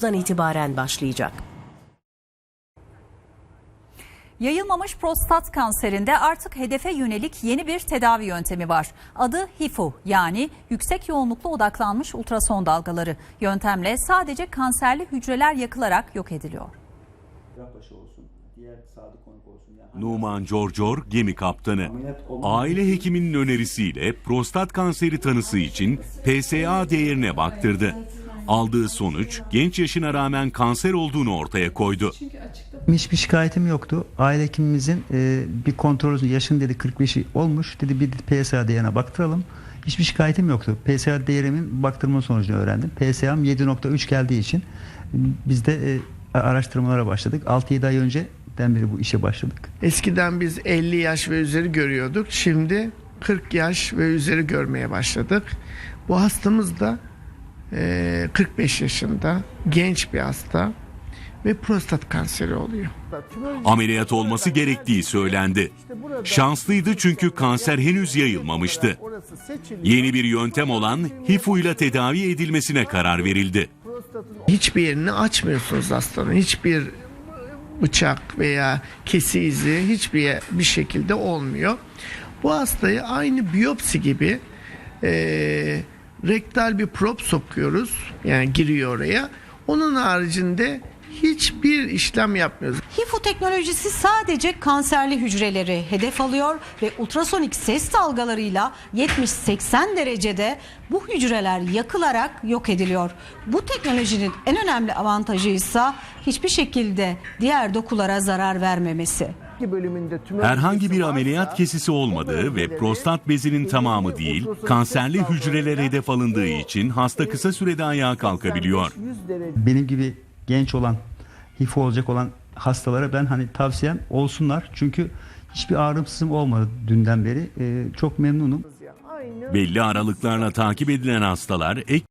Temmuz'dan itibaren başlayacak. Yayılmamış prostat kanserinde artık hedefe yönelik yeni bir tedavi yöntemi var. Adı HIFU yani yüksek yoğunluklu odaklanmış ultrason dalgaları. Yöntemle sadece kanserli hücreler yakılarak yok ediliyor. Paşa olsun, diğer sadık konuk olsun. Yani Numan Corcor gemi kaptanı. Aile hekiminin önerisiyle prostat kanseri tanısı için PSA değerine baktırdı. Aldığı sonuç genç yaşına rağmen kanser olduğunu ortaya koydu. Hiçbir şikayetim yoktu. Aile hekimimizin e, bir kontrolü yaşın dedi 45'i olmuş. Dedi bir PSA değerine baktıralım. Hiçbir şikayetim yoktu. PSA değerimin baktırma sonucunu öğrendim. PSA'm 7.3 geldiği için biz de e, araştırmalara başladık. 6-7 ay önceden beri bu işe başladık. Eskiden biz 50 yaş ve üzeri görüyorduk. Şimdi 40 yaş ve üzeri görmeye başladık. Bu hastamız da 45 yaşında genç bir hasta ve prostat kanseri oluyor. Ameliyat olması gerektiği söylendi. Şanslıydı çünkü kanser henüz yayılmamıştı. Yeni bir yöntem olan HIFU ile tedavi edilmesine karar verildi. Hiçbir yerini açmıyorsunuz hastanın. Hiçbir bıçak veya kesi izi hiçbir bir şekilde olmuyor. Bu hastayı aynı biyopsi gibi eee, rektal bir prop sokuyoruz. Yani giriyor oraya. Onun haricinde hiçbir işlem yapmıyoruz. HIFU teknolojisi sadece kanserli hücreleri hedef alıyor ve ultrasonik ses dalgalarıyla 70-80 derecede bu hücreler yakılarak yok ediliyor. Bu teknolojinin en önemli avantajı ise hiçbir şekilde diğer dokulara zarar vermemesi. Herhangi bir ameliyat kesisi olmadığı ve prostat bezinin tamamı değil, kanserli hücreler hedef alındığı için hasta kısa sürede ayağa kalkabiliyor. Benim gibi genç olan, HIFO olacak olan hastalara ben hani tavsiyem olsunlar. Çünkü hiçbir ağrımsızım olmadı dünden beri. E, çok memnunum. Belli aralıklarla takip edilen hastalar ek